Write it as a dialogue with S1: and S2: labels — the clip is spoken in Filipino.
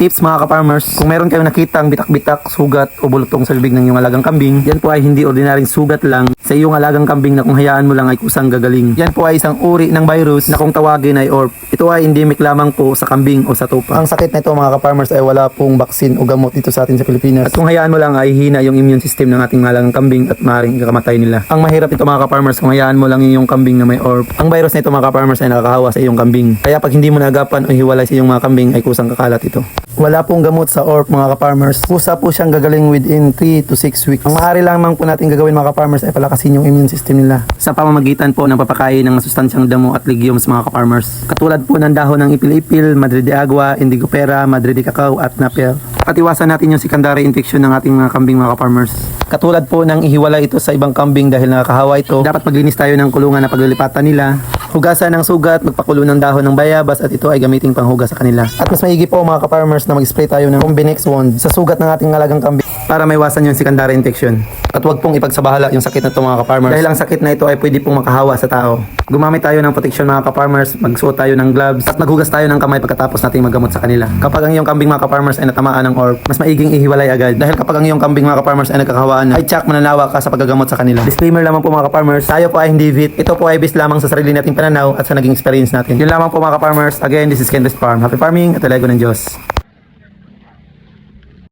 S1: Tips mga ka-farmers, kung meron kayong nakitang bitak-bitak, sugat o bulutong sa bibig ng iyong alagang kambing, yan po ay hindi ordinaryong sugat lang sa iyong alagang kambing na kung hayaan mo lang ay kusang gagaling. Yan po ay isang uri ng virus na kung tawagin ay ORP. Ito ay endemic lamang po sa kambing o sa tupa. Ang sakit na ito mga ka-farmers ay wala pong baksin o gamot dito sa atin sa Pilipinas. At kung hayaan mo lang ay hina yung immune system ng ating alagang kambing at maaaring kakamatay nila. Ang mahirap ito mga ka-farmers kung hayaan mo lang yung kambing na may ORP. Ang virus na ito mga ka-farmers ay nakakahawa sa iyong kambing. Kaya pag hindi mo nagapan o hiwalay sa iyong mga kambing ay kusang kakalat ito. Wala pong gamot sa ORP mga ka-farmers. Kusa po siyang gagaling within 3 to 6 weeks. Ang maaari lamang po natin gagawin mga ka-farmers ay palakasin yung immune system nila. Sa pamamagitan po ng papakain ng masustansyang damo at legumes mga ka-farmers. Katulad po ng dahon ng ipil-ipil, madre de agua, indigo pera, madre de cacao at napier. At iwasan natin yung secondary infection ng ating mga kambing mga ka-farmers. Katulad po ng ihiwalay ito sa ibang kambing dahil nakakahawa ito, dapat maglinis tayo ng kulungan na paglilipatan nila. Hugasan ng sugat, magpakulo ng dahon ng bayabas at ito ay gamiting panghugas sa kanila. At mas maigi po mga ka-farmers na mag-spray tayo ng Combinex wand sa sugat ng ating alagang kambing para maiwasan yung secondary infection. At huwag pong ipagsabahala yung sakit na ito mga ka-farmers dahil ang sakit na ito ay pwede pong makahawa sa tao. Gumamit tayo ng protection mga ka-farmers, magsuot tayo ng gloves at maghugas tayo ng kamay pagkatapos nating maggamot sa kanila. Kapag ang iyong kambing mga ka-farmers ay natamaan ng orb, mas maiging ihiwalay agad dahil kapag ang iyong kambing mga ka-farmers ay nagkakahawaan na, ay tsak mananawa ka sa paggagamot sa kanila. Disclaimer lamang po mga ka-farmers, tayo po ay hindi vet. Ito po ay based lamang sa sarili nating pananaw at sa naging experience natin. Yun lamang po mga ka-farmers. Again, this is Kenris Farm. Happy farming at talago ng Diyos.